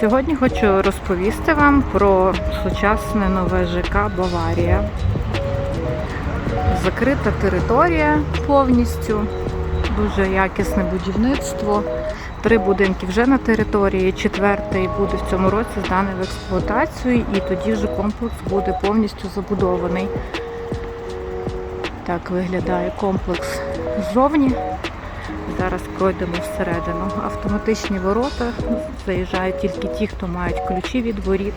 Сьогодні хочу розповісти вам про сучасне нове ЖК Баварія. Закрита територія повністю, дуже якісне будівництво. Три будинки вже на території, четвертий буде в цьому році зданий в експлуатацію, і тоді вже комплекс буде повністю забудований. Так виглядає комплекс ззовні. Зараз пройдемо всередину. Автоматичні ворота заїжджають тільки ті, хто мають ключі від воріт.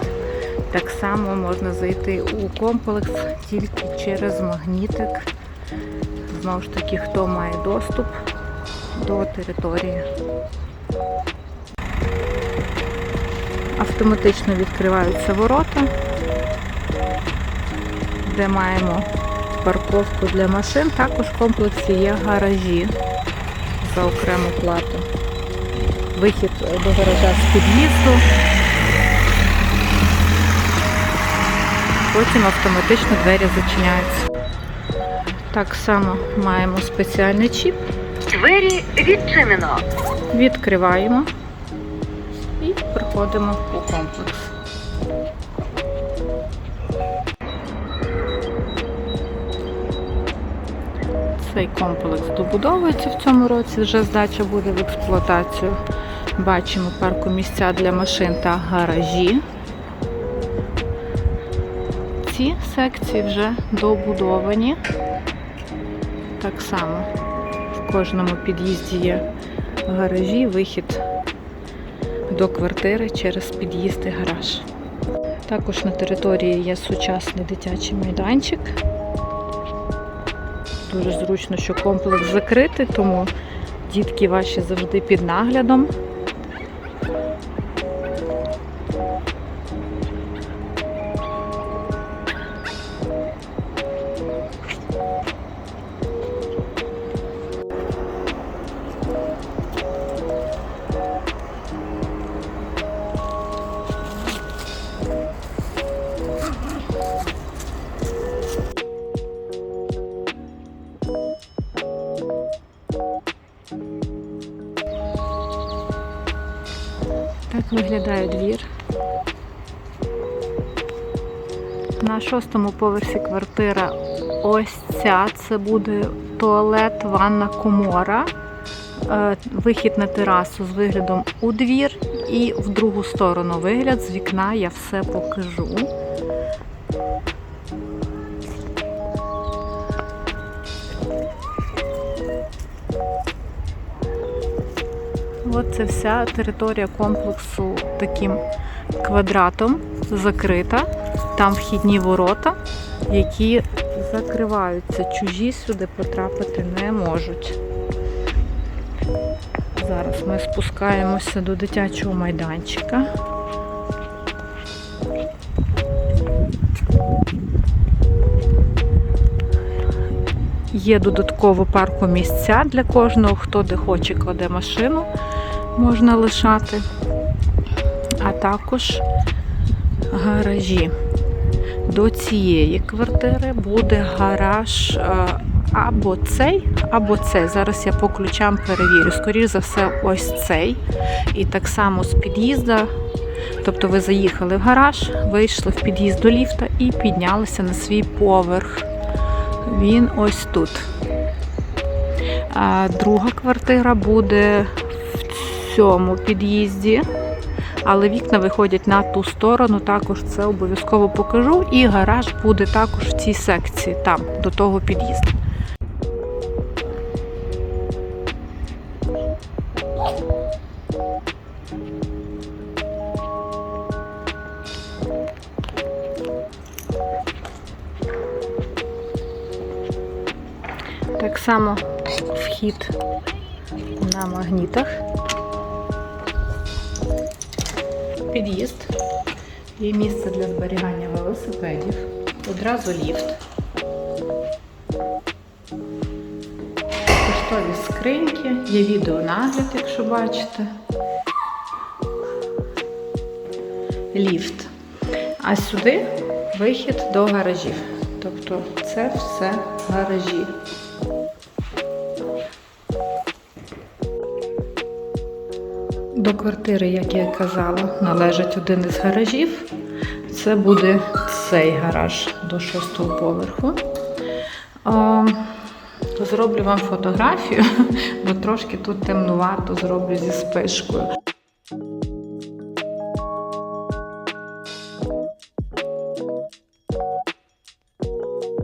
Так само можна зайти у комплекс тільки через магнітик. Знову ж таки, хто має доступ до території. Автоматично відкриваються ворота, де маємо парковку для машин. Також в комплексі є гаражі за окрему плату. Вихід до гаража з під'їзду. Потім автоматично двері зачиняються. Так само маємо спеціальний чіп. Двері відчинено. Відкриваємо і приходимо у комплекс. Цей комплекс добудовується в цьому році, вже здача буде в експлуатацію. Бачимо парку місця для машин та гаражі. Ці секції вже добудовані. Так само в кожному під'їзді є гаражі, вихід до квартири через під'їзд і гараж. Також на території є сучасний дитячий майданчик. Дуже зручно, що комплекс закритий, тому дітки ваші завжди під наглядом. Так виглядає двір. На шостому поверсі квартира ось ця. Це буде туалет, ванна, комора. Е, Вихід на терасу з виглядом у двір і в другу сторону вигляд з вікна я все покажу. От це вся територія комплексу таким квадратом закрита. Там вхідні ворота, які закриваються. Чужі сюди потрапити не можуть. Зараз ми спускаємося до дитячого майданчика. Є додатково парку місця для кожного, хто де хоче кладе машину, можна лишати, а також гаражі. До цієї квартири буде гараж е, або цей, або цей. Зараз я по ключам перевірю. Скоріше за все, ось цей. І так само з під'їзду. Тобто ви заїхали в гараж, вийшли в під'їзд до ліфта і піднялися на свій поверх. Він ось тут. А друга квартира буде цьому під'їзді, але вікна виходять на ту сторону, також це обов'язково покажу. І гараж буде також в цій секції, там, до того під'їзду. Так само вхід на магнітах. Під'їзд. Є місце для зберігання велосипедів. Одразу ліфт. Поштові скриньки, є відеонагляд, якщо бачите. Ліфт. А сюди вихід до гаражів. Тобто це все гаражі. До квартири, як я казала, належить один із гаражів. Це буде цей гараж до шостого поверху. Зроблю вам фотографію, бо трошки тут темнувато зроблю зі спишкою.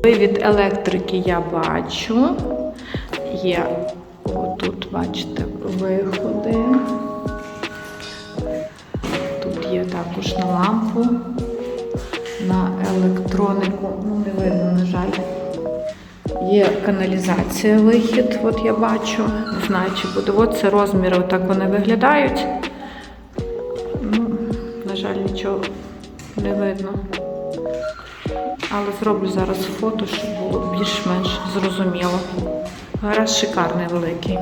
Вивід електрики я бачу. Є отут, бачите, виходи. Є також на лампу, на електронику. Ну, не видно, на жаль. Є каналізація вихід, от я бачу. Не знаю, чи буде. Це розміри, отак вони виглядають. Ну, на жаль, нічого не видно. Але зроблю зараз фото, щоб було більш-менш зрозуміло. Гараж шикарний великий.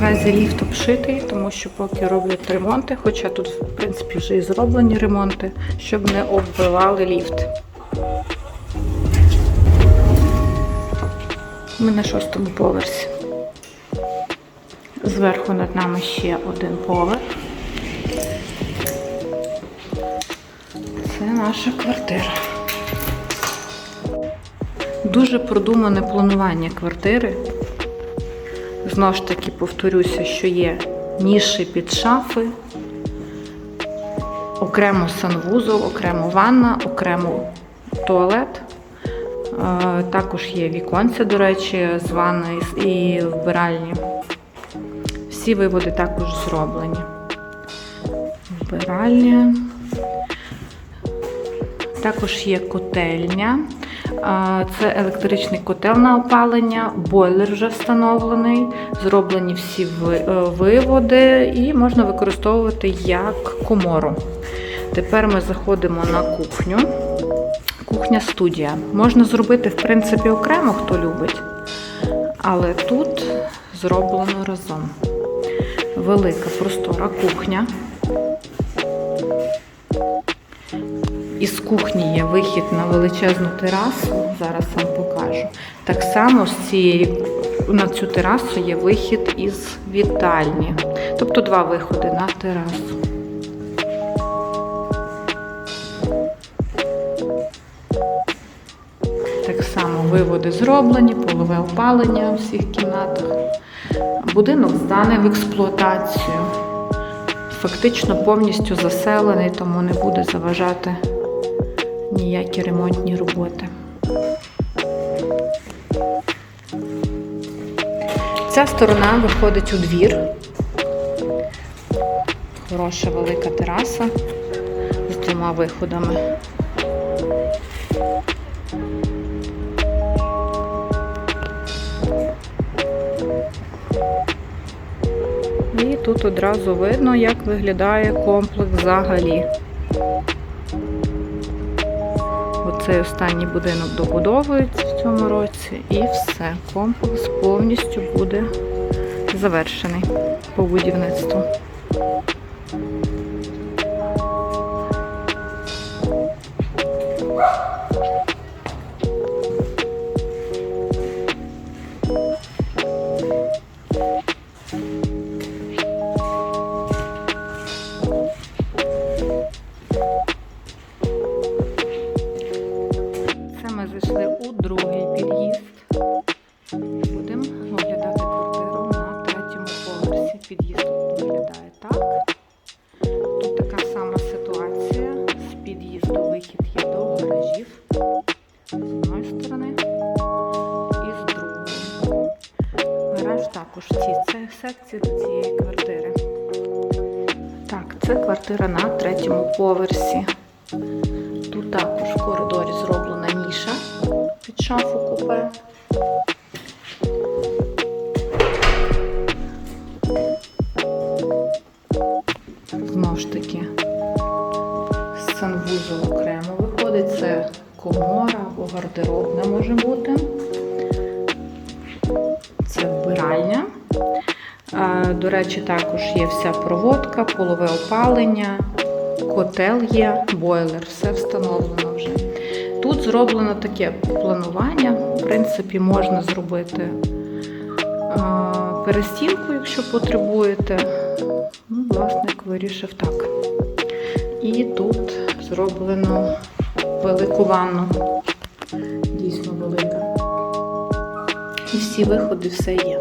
Наразі ліфт обшитий, тому що поки роблять ремонти, хоча тут, в принципі, вже і зроблені ремонти, щоб не оббивали ліфт. Ми на шостому поверсі. Зверху над нами ще один поверх. Це наша квартира. Дуже продумане планування квартири. Знову ж таки, повторюся, що є ніші під шафи, окремо санвузол, окремо ванна, окремо туалет. Е, Також є віконця, до речі, з ванни і вбиральні. Всі виводи також зроблені. Вбиральня. Також є котельня. Це електричний котел на опалення, бойлер вже встановлений, зроблені всі е, виводи і можна використовувати як комору. Тепер ми заходимо на кухню. Кухня студія. Можна зробити, в принципі, окремо, хто любить. Але тут зроблено разом. Велика простора кухня. Із кухні є вихід на величезну терасу. Зараз вам покажу. Так само з цієї на цю терасу є вихід із вітальні. Тобто два виходи на терасу. Так само виводи зроблені, полове опалення у всіх кімнатах. Будинок зданий в експлуатацію. Фактично повністю заселений, тому не буде заважати ніякі ремонтні роботи. Ця сторона виходить у двір. Хороша велика тераса з двома виходами. І тут одразу видно, як виглядає комплекс взагалі. Оцей останній будинок добудовується в цьому році, і все. Комплекс повністю буде завершений по будівництву. Це виглядає так. Тут така сама ситуація. З під'їзду вихід є до гаражів. З одної сторони і з другої. Гараж також в цій секції до цієї квартири. Так, це квартира на третьому поверсі. Знову ж таки, санвузол окремо виходить. Це комора або гардеробна може бути. Це вбиральня. До речі, також є вся проводка, полове опалення, котел є, бойлер, все встановлено вже. Тут зроблено таке планування. В принципі, можна зробити перестінку, якщо потребуєте. Ну, власник вирішив так. І тут зроблено велику ванну. Дійсно велика. І всі виходи все є.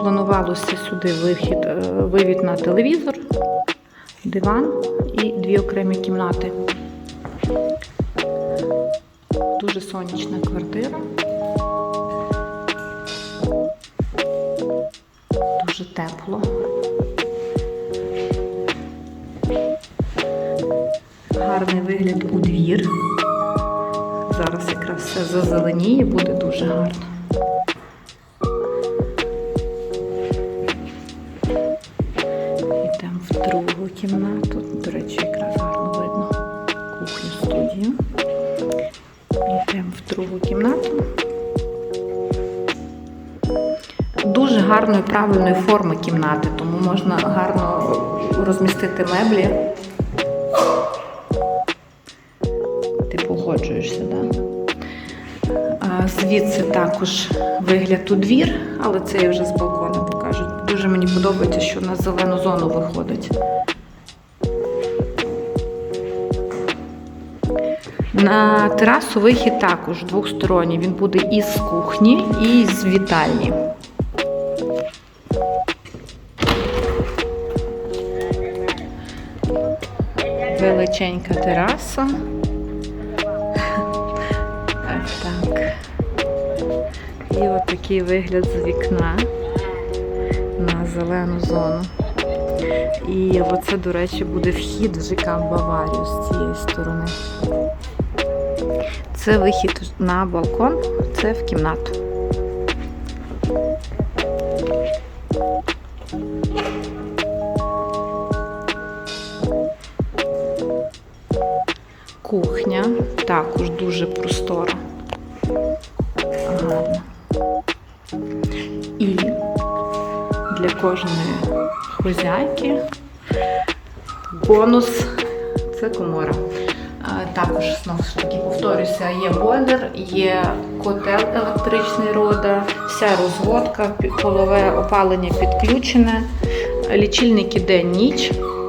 Планувалося сюди вихід, е, вивід на телевізор, диван і дві окремі кімнати. Дуже сонячна квартира. Дуже тепло. Гарний вигляд у двір. Зараз якраз все зазеленіє, буде дуже гарно. Дуже гарної правильної форми кімнати, тому можна гарно розмістити меблі. Ти погоджуєшся, так? Да? Звідси також вигляд у двір, але це я вже з балкона покажу. Дуже мені подобається, що на зелену зону виходить. На терасу вихід також двохсторонній. Він буде і з кухні, і з вітальні. Величенька тераса. Так. І отакий вигляд з вікна на зелену зону. І оце, до речі, буде вхід в ЖК Баварію з цієї сторони. Це вихід на балкон, це в кімнату. Також дуже простора. Гарно. І для кожної хозяйки бонус це комора. Також знову ж таки повторюся, є бойлер, є котел електричний рода, вся розводка, полове опалення підключене, лічильники день-ніч. Ну,